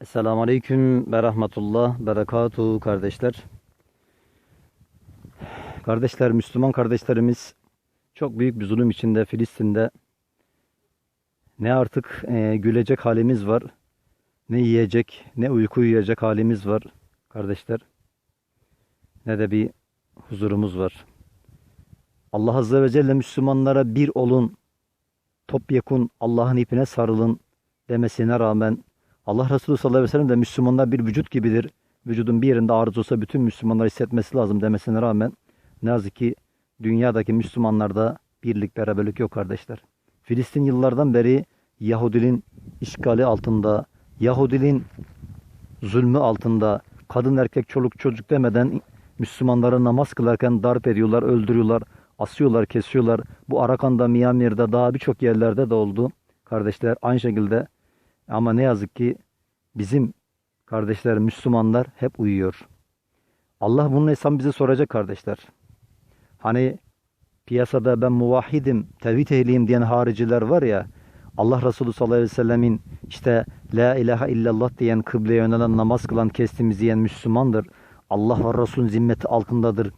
Esselamu Aleyküm ve Rahmetullah, Berekatuhu kardeşler. Kardeşler, Müslüman kardeşlerimiz çok büyük bir zulüm içinde Filistin'de. Ne artık e, gülecek halimiz var, ne yiyecek, ne uyku uyuyacak halimiz var kardeşler. Ne de bir huzurumuz var. Allah Azze ve Celle Müslümanlara bir olun, topyekun Allah'ın ipine sarılın demesine rağmen Allah Resulü sallallahu aleyhi ve sellem de Müslümanlar bir vücut gibidir. Vücudun bir yerinde arıza olsa bütün Müslümanlar hissetmesi lazım demesine rağmen ne yazık ki dünyadaki Müslümanlarda birlik beraberlik yok kardeşler. Filistin yıllardan beri Yahudinin işgali altında, Yahudinin zulmü altında, kadın erkek çoluk çocuk demeden Müslümanları namaz kılarken darp ediyorlar, öldürüyorlar, asıyorlar, kesiyorlar. Bu Arakan'da, Miyamir'de daha birçok yerlerde de oldu. Kardeşler aynı şekilde ama ne yazık ki bizim kardeşler Müslümanlar hep uyuyor. Allah bunun hesabını bize soracak kardeşler. Hani piyasada ben muvahhidim, tevhid ehliyim diyen hariciler var ya, Allah Resulü sallallahu aleyhi ve sellemin işte La ilahe illallah diyen kıbleye yönelen namaz kılan kestiğimiz yiyen Müslümandır. Allah ve Resulün zimmeti altındadır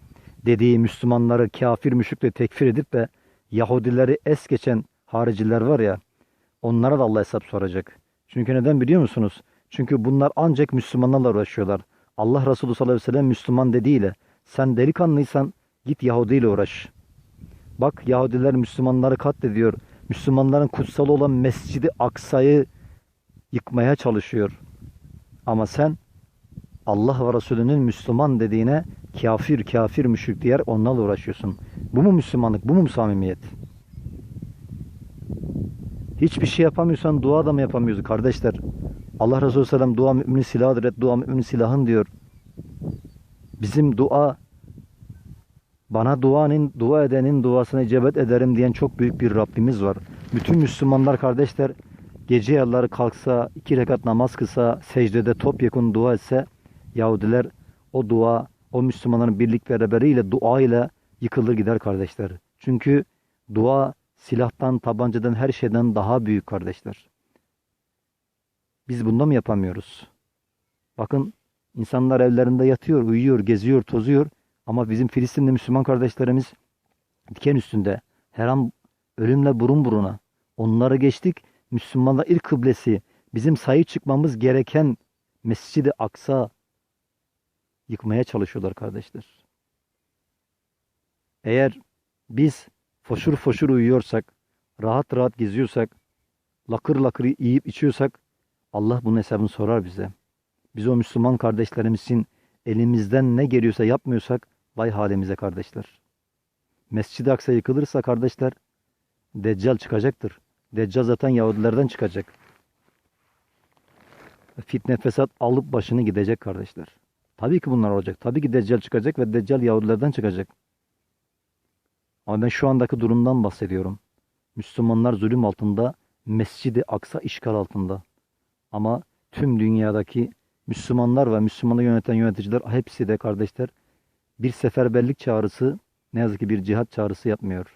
dediği Müslümanları kafir müşrikle tekfir edip de Yahudileri es geçen hariciler var ya onlara da Allah hesap soracak. Çünkü neden biliyor musunuz? Çünkü bunlar ancak Müslümanlarla uğraşıyorlar. Allah Resulü sallallahu aleyhi ve sellem Müslüman dediğiyle sen delikanlıysan git Yahudi ile uğraş. Bak Yahudiler Müslümanları katlediyor. Müslümanların kutsal olan Mescidi Aksa'yı yıkmaya çalışıyor. Ama sen Allah ve Resulünün Müslüman dediğine kafir kafir müşrik diyer onlarla uğraşıyorsun. Bu mu Müslümanlık? Bu mu samimiyet? Hiçbir şey yapamıyorsan dua da mı yapamıyoruz kardeşler? Allah Resulü Sellem dua müminin silahıdır. Et dua müminin silahın diyor. Bizim dua bana duanın, dua edenin duasına icabet ederim diyen çok büyük bir Rabbimiz var. Bütün Müslümanlar kardeşler gece yarıları kalksa, iki rekat namaz kılsa, secdede topyekun dua etse Yahudiler o dua, o Müslümanların birlik beraberiyle dua ile yıkılır gider kardeşler. Çünkü dua silahtan, tabancadan, her şeyden daha büyük kardeşler. Biz bunda mı yapamıyoruz? Bakın insanlar evlerinde yatıyor, uyuyor, geziyor, tozuyor ama bizim Filistinli Müslüman kardeşlerimiz diken üstünde her an ölümle burun buruna. Onları geçtik. Müslümanlar ilk kıblesi bizim sayı çıkmamız gereken Mescid-i Aksa yıkmaya çalışıyorlar kardeşler. Eğer biz foşur foşur uyuyorsak, rahat rahat geziyorsak, lakır lakır yiyip içiyorsak Allah bunun hesabını sorar bize. Biz o Müslüman kardeşlerimizin elimizden ne geliyorsa yapmıyorsak vay halimize kardeşler. Mescid-i Aksa yıkılırsa kardeşler Deccal çıkacaktır. Deccal zaten Yahudilerden çıkacak. Fitne fesat alıp başını gidecek kardeşler. Tabii ki bunlar olacak. Tabii ki Deccal çıkacak ve Deccal Yahudilerden çıkacak. Ama ben şu andaki durumdan bahsediyorum. Müslümanlar zulüm altında, Mescid-i Aksa işgal altında. Ama tüm dünyadaki Müslümanlar ve Müslümanı yöneten yöneticiler hepsi de kardeşler bir seferberlik çağrısı ne yazık ki bir cihat çağrısı yapmıyor.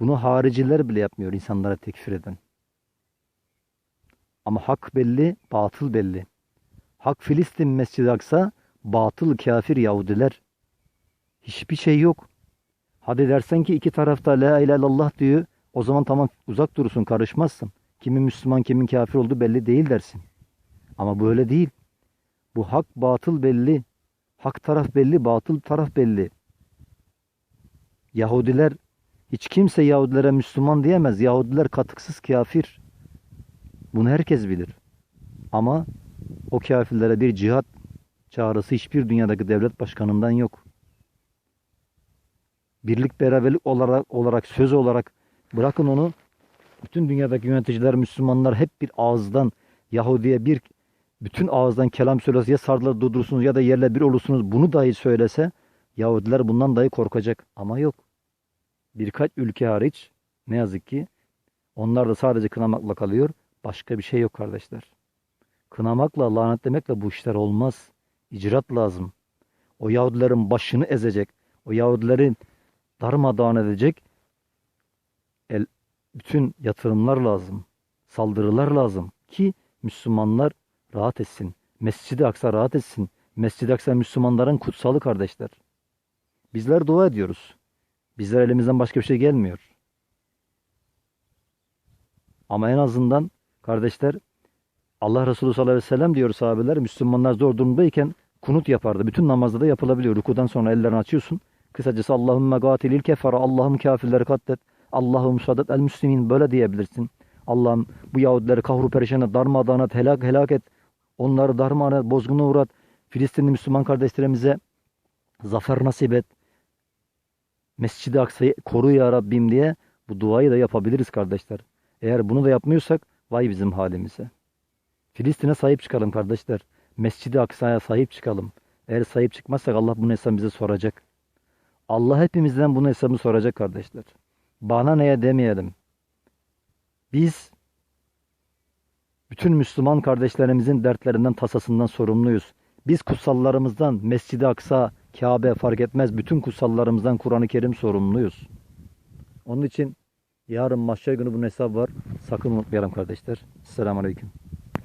Bunu hariciler bile yapmıyor insanlara tekfir eden. Ama hak belli, batıl belli. Hak Filistin Mescid-i Aksa, batıl kafir Yahudiler. Hiçbir şey yok. Hadi dersen ki iki tarafta la ilahe illallah diyor. O zaman tamam uzak durursun karışmazsın. Kimin Müslüman kimin kafir olduğu belli değil dersin. Ama böyle değil. Bu hak batıl belli. Hak taraf belli, batıl taraf belli. Yahudiler hiç kimse Yahudilere Müslüman diyemez. Yahudiler katıksız kafir. Bunu herkes bilir. Ama o kafirlere bir cihat çağrısı hiçbir dünyadaki devlet başkanından yok. Birlik beraberlik olarak, olarak söz olarak bırakın onu bütün dünyadaki yöneticiler Müslümanlar hep bir ağızdan Yahudi'ye bir bütün ağızdan kelam söylese ya sardılar durdursunuz ya da yerle bir olursunuz bunu dahi söylese Yahudiler bundan dahi korkacak ama yok. Birkaç ülke hariç ne yazık ki onlar da sadece kınamakla kalıyor. Başka bir şey yok kardeşler. Kınamakla, lanetlemekle bu işler olmaz. İcraat lazım. O Yahudilerin başını ezecek. O Yahudilerin darmadağın edecek. El, bütün yatırımlar lazım. Saldırılar lazım ki Müslümanlar rahat etsin. Mescid-i Aksa rahat etsin. Mescid-i Aksa Müslümanların kutsalı kardeşler. Bizler dua ediyoruz. Bizler elimizden başka bir şey gelmiyor. Ama en azından kardeşler Allah Resulü sallallahu aleyhi ve sellem diyor sahabeler Müslümanlar zor durumdayken kunut yapardı. Bütün namazda da yapılabiliyor. Rukudan sonra ellerini açıyorsun. Kısacası Allahümme gatilil kefara Allah'ım kafirleri katlet. Allah'ım sadat el müslimin böyle diyebilirsin. Allah'ım bu Yahudileri kahru perişan darmadağın et, helak helak et. Onları darmadağın et, bozguna uğrat. Filistinli Müslüman kardeşlerimize zafer nasip et. Mescid-i Aksa'yı koru ya Rabbim diye bu duayı da yapabiliriz kardeşler. Eğer bunu da yapmıyorsak vay bizim halimize. Filistin'e sahip çıkalım kardeşler. Mescid-i Aksa'ya sahip çıkalım. Eğer sahip çıkmazsak Allah bunun hesabını bize soracak. Allah hepimizden bunun hesabını soracak kardeşler. Bana neye demeyelim. Biz bütün Müslüman kardeşlerimizin dertlerinden, tasasından sorumluyuz. Biz kutsallarımızdan, Mescid-i Aksa, Kabe fark etmez. Bütün kutsallarımızdan Kur'an-ı Kerim sorumluyuz. Onun için yarın mahşer günü bunun hesabı var. Sakın unutmayalım kardeşler. Selamun Aleyküm.